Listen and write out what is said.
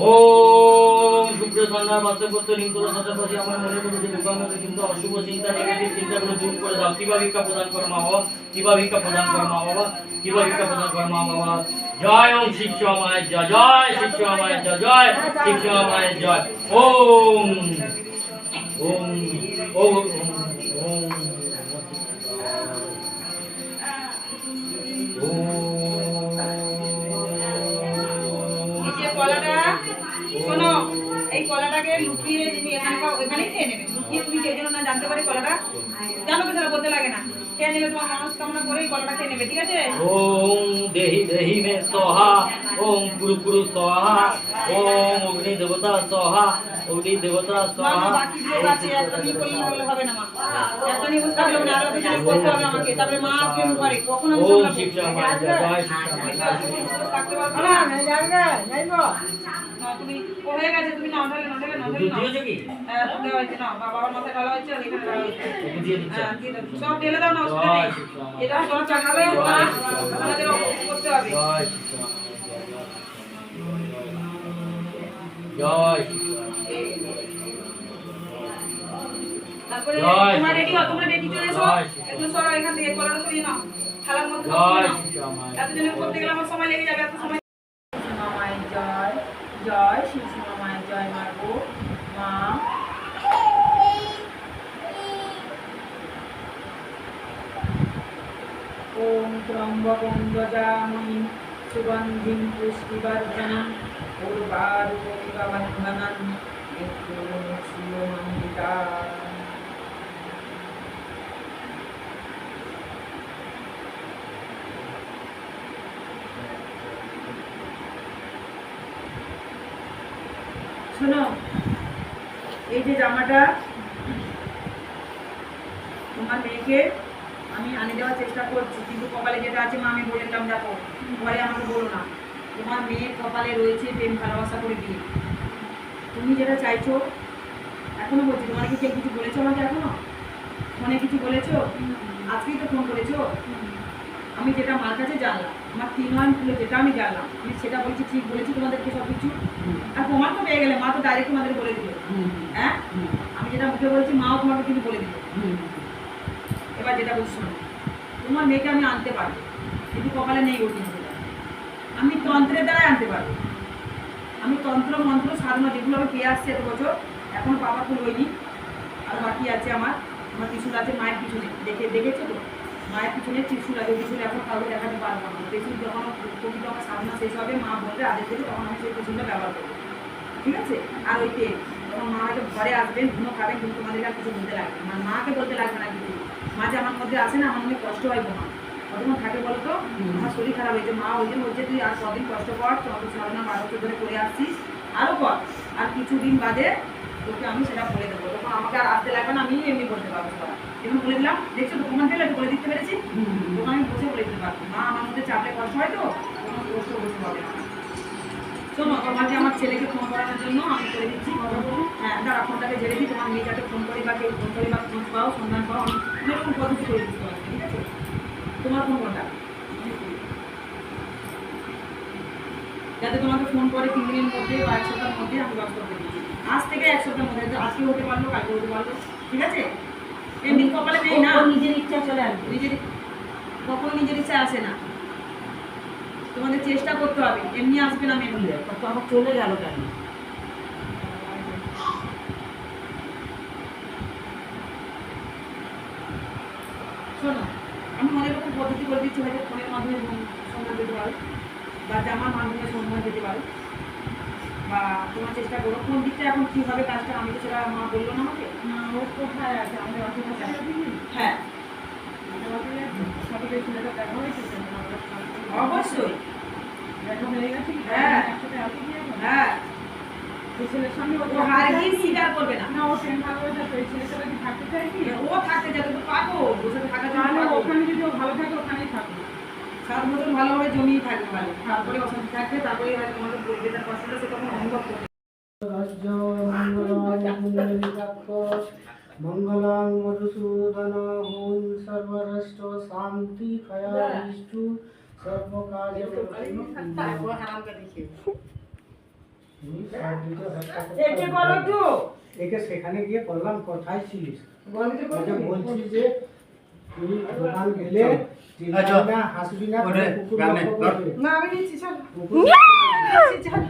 ওম শুক্র সন্ধ্যা শতপতি আমার মনে করে কিন্তু অশুভ চিন্তা নেগেটিভ চিন্তাগুলো দূর করে কিবা ভিক্ষা প্রদান করো মা কিবা ভিক্ষা প্রদান করো মা কিবা ভিক্ষা প্রদান করো মা জয় ওম শিক্ষা মায়ের জয় জয় শিক্ষা মায়ের জয় শিক্ষা মায়ের জয়। ওম ওম কলাটা কলাটাকে লুকিয়ে তুমি এখানকার ওখানেই খেয়ে নেবে। লুকিয়ে তুমি যেন না জানতে পারে কলাটা জানো তো সেটা বলতে লাগে না। খেয়ে নেবে তোমার মনস্কামনা করে কলাটা খেয়ে নেবে ঠিক আছে? ওম দেহি দেহি মে সোহা ওম গুরু গুরু সোহা ওম অগ্নি দেবতা সোহা অগ্নি দেবতা মা সোহা বাকি যে আছে হলে হবে না মা। হবে না আরও কিছু করতে হবে আমাকে। তারপরে মা আসবে উপরে কখন আমি? শিক্ষা মায় জয় জয় শিক্ষা মায় জয়। থাকতে পারব না। না, তুমি ও হয়ে গেছে তুমি না ঢালে না ঢালে না ঢালে না দিয়েছ কি? হ্যাঁ দেওয়া হয়েছে না বাবার মাথায় ঢালা হয়েছে আর এখানে ঢালা হয়েছে। দিচ্ছি। হ্যাঁ। সব ঢেলে দাও না অসুবিধা নেই। এটা সব চাকালে আমাদের করতে হবে। জয় তারপরে তোমরা রেডি হও? তোমরা রেডি চলে এসো? একটু সরো এখান থেকে কলাটা সরিয়ে নাও। থালার মধ্যে এতদিনের করতে গেলে আমার সময় লেগে যাবে এত সময় জয় শিশু মায়ের জয় মারব মা। ওম ত্রম্বকং গজামহি সুগন্ধিং পুষ্টিবর্ধনং উর্বারুকমিবন্ধনং মৃত্যুমুক্ষিয়মন্বিতা শোনো এই যে জামাটা তোমার মেয়েকে আমি আনে দেওয়ার চেষ্টা করছি কিন্তু কপালে যেটা আছে মা আমি বলে দিলাম দেখো ঘরে আমাকে বলো না। তোমার মেয়ের কপালে রয়েছে প্রেম ভালোবাসা করে বিয়ে। তুমি যেটা চাইছো এখনও বলছি তোমার কি কেউ কিছু বলেছ আমাকে এখনও? ফোনে কিছু বলেছ? আজকেই তো ফোন করেছ? আমি যেটা মার কাছে জানলাম আমার তিন ওয়ান খুলে যেটা আমি জানলাম আমি সেটা বলছি ঠিক বলেছি তোমাদেরকে সব কিছু আর প্রমাণ তো পেয়ে গেলে মা তো ডাইরেক্ট তোমাদের বলে দিল। হ্যাঁ? আমি যেটা মুখে বলছি মাও তোমাকে কিন্তু বলে দিল। এবার যেটা বলছি শোনো তোমার মেয়েকে আমি আনতে পারব কিন্তু কপালে নেই ওর কিন্তু। আমি তন্ত্রের দ্বারাই আনতে পারব। আমি তন্ত্র মন্ত্র সাধনা যেগুলো আমি পেয়ে আসছি এত বছর এখন পাপা ফুল হয়নি। আর বাকি আছে আমার আমার ত্রিশুল আছে মায়ের কিছু নেই। দেখে দেখেছ তো? মায়ের পিছনে ত্রিশুল আছে ত্রিশুল এখন কাউকে দেখাতে পারব না। ত্রিশুল যখন প্রকৃত আমার সাধনা শেষ হবে মা বলবে আদেশ দেবে তখন আমি সেই ত্রিশুলটা ব্যবহার করব। ঠিক আছে? আর ওই তেল যখন মা হয়তো ঘরে আসবেন ঘুমো খাবেন কিন্তু তোমাদেরকে আর কিছু বলতে লাগবে না। মাকে বলতে লাগবে না কিছু। মা যে আমার মধ্যে আসে না আমার মনে কষ্ট হয় মা কতক্ষণ থাকে বলো তো? আমার শরীর খারাপ হয়েছে। মা ওই জন্য বলছে তুই আর কদিন কষ্ট কর তোমাকে সাধনা বারো বছর ধরে করে আসছিস। আরও কর। আর কিছুদিন বাদে তোকে আমি সেটা বলে দেবো। তখন আমাকে আর আসতে লাগবে না, আমি এমনি বলতে পারব সবাই এমন বলে দিলাম, দেখছ তোমার দিলে বলে দিতে পেরেছি? তখন আমি বসে বলে দিতে পারব। মা, আমার মধ্যে চাপলে কষ্ট হয় তো? তখন কষ্ট বসে হবে না। শোনো তোমাকে আমার ছেলেকে ফোন করানোর জন্য আমি করে দিচ্ছি হ্যাঁ দাঁড়া ফোনটাকে ঝেড়ে দিই, তোমার মেয়েটাকে ফোন করে বা কেউ ফোন করে বা খোঁজ পাও, সন্ধান পাও, আমি এরকম পদ্ধতি করে দিচ্ছি তোমাকে ঠিক আছে? তোমার ফোন কোনটা যাতে তোমাকে ফোন করে তিন দিনের মধ্যে বা এক সপ্তাহের মধ্যে আমি ব্যবস্থা করে দিচ্ছি। আজ থেকে এক সপ্তাহের মধ্যে আজকে হতে পারল কালকে হতে পারল ঠিক আছে? এমনি কপালে নেই না। নিজের ইচ্ছা চলে আসবে? নিজের কখনো নিজের ইচ্ছা আসে না। তোমাদের চেষ্টা করতে হবে এমনি আসবে না মেমনি তো আমার চলে গেল কেন? শোনো আমি অনেক রকম পদ্ধতি করে দিচ্ছি হয়তো ফোনের মাধ্যমে সন্ধান দিতে পারো বা জামার মাধ্যমে সন্ধান দিতে পারো। বা তোমার চেষ্টা করো। কোন দিকটা এখন কীভাবে কাজটা? আমি তো সেটা মা বলল না আমাকে। ও কোথায় আছে? আমাদের অসুবিধা হ্যাঁ। অবশ্যই। দেখা হয়ে গেছে হ্যাঁ। কি? হ্যাঁ। ও কি? কি থাকতে চাই কি? ও থাকতে যাবে তো পাবো ওখানে যদি ও ভালো থাকে ওখানেই থাকবে। সাত বছর ভালোভাবে জমিয়ে থাকবে মানে। তারপরে অশান্তি থাকবে তারপরে হয়তো তোমাদের বলবে তার কষ্টটা সে তখন অনুভব করবে। মঙ্গলং মধুসূদন হুম সর্বরাষ্ট্র শান্তি খয়াষ্টু সর্বকাজ সেখানে গিয়ে বললাম কোথায় ছিলিস। আচ্ছা, বলছি যে তুমি দোকান গেলে হাসবি না না আমি নিচ্ছি চল। চল